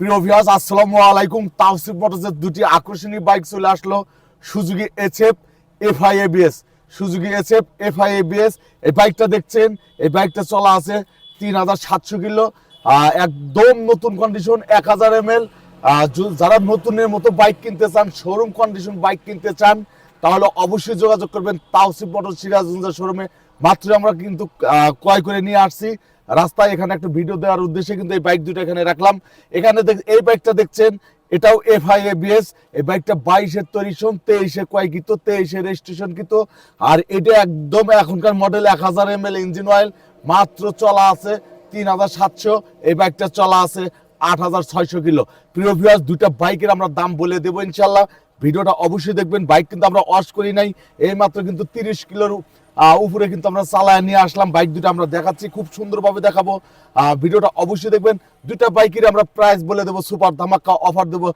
প্রিয় ভিউয়ার্স আসসালামু আলাইকুম। তাওসিফ মোটরসের দুটি আকর্ষণীয় বাইক চলে আসলো সুজুকি এফআই সুজুকি এফআই এই বাইকটা দেখছেন, এই বাইকটা চলা আছে তিন হাজার সাতশো কিলো একদম নতুন কন্ডিশন এক হাজার এম এল। যারা নতুনের মতো বাইক কিনতে চান শোরুম কন্ডিশন বাইক কিনতে চান তাহলে অবশ্যই যোগাযোগ করবেন তাওসিফ মোটর সিরাজগঞ্জের শোরুমে। মাত্র আমরা কিন্তু ক্রয় করে নিয়ে আসছি। রাস্তায় এখানে একটা ভিডিও দেওয়ার উদ্দেশ্যে কিন্তু এই বাইক দুটো এখানে রাখলাম। এখানে এই বাইকটা দেখছেন, এটাও এফ আই এবিএস এই বাইকটা বাইশের তৈরি সন তেইশে কয়কিত তেইশে রেজিস্ট্রেশন কিত আর এটা একদম এখনকার মডেল এক হাজার এম এল ইঞ্জিন অয়েল মাত্র চলা আছে তিন হাজার সাতশো। এই বাইকটা চলা আছে আট হাজার ছয়শো কিলো। প্রিয় ভিউয়ার্স দুটা বাইকের আমরা দাম বলে দেবো ইনশাল্লাহ। ভিডিওটা অবশ্যই দেখবেন। বাইক কিন্তু আমরা ওয়াশ করি নাই। এই মাত্র কিন্তু তিরিশ কিলোর উপরে কিন্তু আমরা চালায় নিয়ে আসলাম। বাইক দুটো আমরা দেখাচ্ছি, খুব সুন্দরভাবে দেখাবো। ভিডিওটা অবশ্যই দেখবেন। দুটা বাইকের আমরা প্রাইস বলে দেবো, সুপার ধামাক্কা অফার দেবো।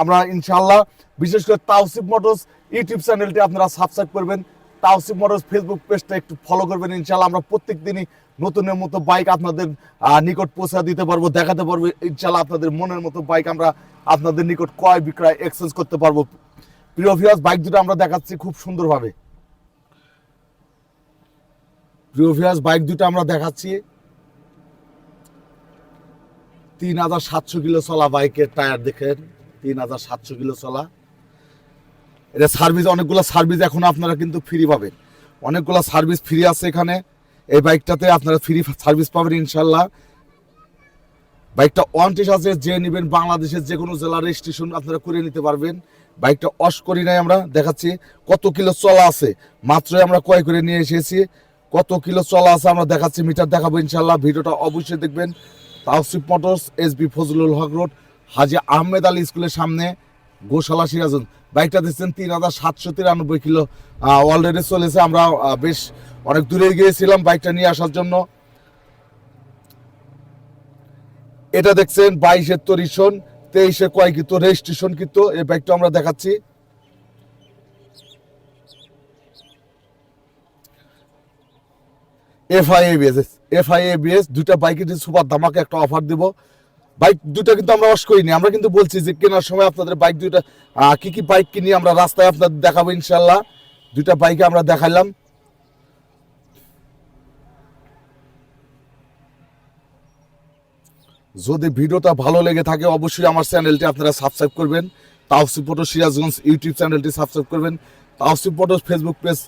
আমরা ইনশাল্লাহ বিশেষ করে তাওসিফ মোটরস, ইউটিউব চ্যানেলটি আপনারা সাবস্ক্রাইব করবেন। তাওসিফ মোটরস ফেসবুক পেজটা একটু ফলো করবেন ইনশাল্লাহ আমরা প্রত্যেক দিনই নতুনের মতো বাইক আপনাদের নিকট পৌঁছা দিতে পারব, দেখাতে পারব ইনশাল্লাহ আপনাদের মনের মতো বাইক আমরা আপনাদের নিকট ক্রয় বিক্রয় এক্সচেঞ্জ করতে পারব। প্রিয় ভিউয়ার্স বাইক দুটো আমরা দেখাচ্ছি খুব সুন্দরভাবে। প্রিয় ভিউয়ার্স বাইক দুটো আমরা দেখাচ্ছি। তিন হাজার সাতশো কিলো চলা বাইকের টায়ার দেখেন। তিন হাজার সাতশো কিলো চলা। এটা সার্ভিস অনেকগুলো সার্ভিস এখন আপনারা কিন্তু ফ্রি পাবেন। অনেকগুলো সার্ভিস ফ্রি আছে এখানে। এই বাইকটাতে আপনারা ফ্রি সার্ভিস পাবেন ইনশাল্লাহ বাইকটা ওয়ান্টিস আছে, যে নেবেন বাংলাদেশের যে কোনো জেলার রেজিস্ট্রেশন আপনারা করে নিতে পারবেন। বাইকটা অস করি নাই আমরা, দেখাচ্ছি কত কিলো চলা আছে। মাত্রই আমরা ক্রয় করে নিয়ে এসেছি। কত কিলো চলা আছে আমরা দেখাচ্ছি মিটার দেখাবো ইনশাল্লাহ ভিডিওটা অবশ্যই দেখবেন। Tawsif motors, S B Fazlul Haque road, Haji Ahmed Ali স্কুলের সামনে, গোশালা সিরাজুন বাইকটা দিচ্ছেন তিন হাজার সাতশো তিরানব্বই কিলো অলরেডি চলেছে। আমরা বেশ অনেক দূরে গিয়েছিলাম বাইকটা নিয়ে আসার জন্য। এটা দেখছেন বাইশের তরিশন, তেইশে কয় কিন্তু রেজিস্ট্রেশন কিন্তু এই বাইকটা আমরা দেখাচ্ছি। এফআইএবিএস এফআইএবিএস দুইটা বাইকের সুপার ধামাকে একটা অফার দিব। বাইক দুটো কিন্তু আমরা অস করিনি। আমরা কিন্তু বলছি যে কেনার সময় আপনাদের বাইক দুইটা কি কি বাইক কিনি আমরা রাস্তায় আপনাদের দেখাবো ইনশাল্লাহ দুইটা বাইকে আমরা দেখাইলাম। যদি ভিডিওটা ভালো লেগে থাকে, অবশ্যই আমার চ্যানেলটি আপনারা সাবস্ক্রাইব করবেন। তাওসিফ ফটো সিরাজগঞ্জ ইউটিউব চ্যানেলটি সাবস্ক্রাইব করবেন। Tawsif photo Facebook page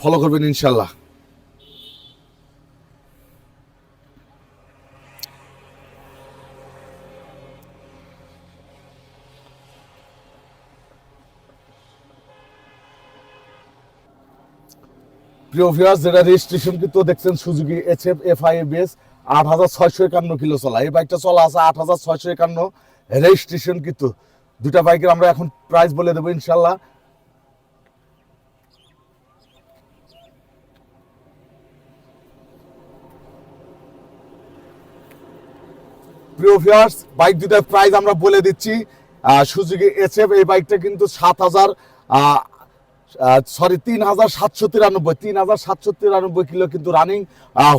follow করবেন ইনশাল্লাহ প্রিয় ভিউয়ার্স যেটা রেজিস্ট্রেশন কিন্তু দেখছেন সুজুকি এইচএফ এফআইএবিএস আট হাজার ছয়শো একান্ন কিলো চলা। এই বাইকটা চলা আছে আট হাজার ছয়শো একান্ন। রেজিস্ট্রেশন কিন্তু। দুটা বাইকের আমরা এখন প্রাইস বলে দেবো ইনশাল্লাহ প্রিয় ভিউয়ার্স বাইক দুটার প্রাইস আমরা বলে দিচ্ছি। সুজুকি এসএফ এই বাইকটা কিন্তু সাত হাজার সরি তিন হাজার সাতশো তিরানব্বই তিন হাজার সাতশো তিরানব্বই কিলো কিন্তু রানিং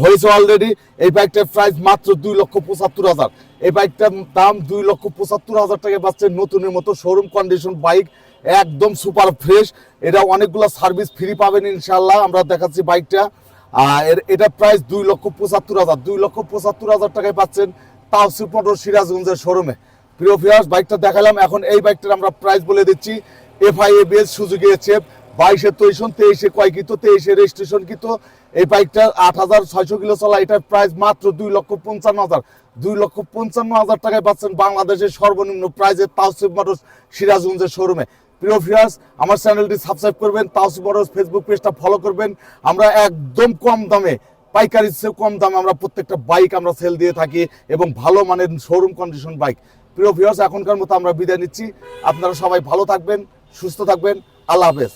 হয়েছে অলরেডি এই বাইকটার প্রাইস মাত্র দুই লক্ষ পঁচাত্তর হাজার। এই বাইকটার দাম দুই লক্ষ পঁচাত্তর হাজার টাকা পাচ্ছে নতুনের মতো শোরুম কন্ডিশন বাইক একদম সুপার ফ্রেশ এটা অনেকগুলো সার্ভিস ফ্রি পাবেন ইনশাল্লাহ আমরা দেখাচ্ছি বাইকটা আহ, এর- এটার প্রাইস দুই লক্ষ পঁচাত্তর হাজার। দুই লক্ষ পঁচাত্তর হাজার টাকায় পাচ্ছেন তাওসিফ মোটর সিরাজগঞ্জের শোরুমে প্রিয় ভিউয়ার্স বাইকটা দেখালাম। এখন এই বাইকটার আমরা প্রাইস বলে দিচ্ছি। এফআই এবিএস সুজুকি এচএফ বাইশে তৈশন তেইশে কয় কিত তেইশে রেজিস্ট্রেশন কিত। এই বাইকটা আট হাজার ছয়শো কিলো চলা, এটার প্রাইস মাত্র দুই লক্ষ পঞ্চান্ন হাজার। দুই লক্ষ পঞ্চান্ন হাজার টাকায় পাচ্ছেন বাংলাদেশের সর্বনিম্ন প্রাইজে তাওসিফ মোটরস সিরাজগঞ্জের শোরুমে প্রিয় ভিউয়ার্স আমার চ্যানেলটি সাবস্ক্রাইব করবেন, তাওসিফ মোটরস ফেসবুক পেজটা ফলো করবেন। আমরা একদম কম দামে পাইকারির চেয়ে কম দামে আমরা প্রত্যেকটা বাইক আমরা সেল দিয়ে থাকি এবং ভালো মানের শোরুম কন্ডিশন বাইক প্রিয় ভিউয়ার্স এখনকার মতো আমরা বিদায় নিচ্ছি। আপনারা সবাই ভালো থাকবেন, সুস্থ থাকবেন। আল্লাহ হাফেজ।